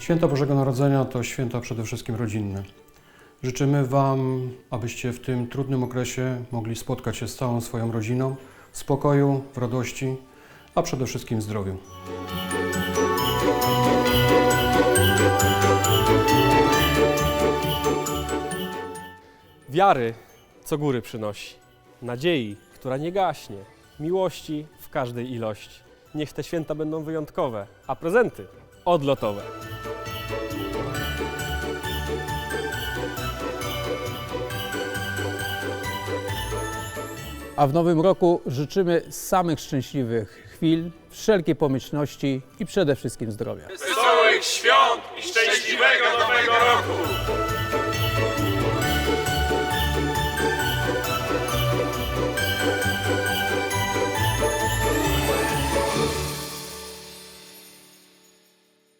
Święta Bożego Narodzenia to święta przede wszystkim rodzinne. Życzymy Wam, abyście w tym trudnym okresie mogli spotkać się z całą swoją rodziną w spokoju, w radości, a przede wszystkim w zdrowiu. Wiary, co góry przynosi, nadziei, która nie gaśnie, miłości w każdej ilości. Niech te święta będą wyjątkowe, a prezenty odlotowe. A w nowym roku życzymy samych szczęśliwych chwil, wszelkiej pomyślności i przede wszystkim zdrowia. Wesołych świąt i szczęśliwego nowego roku!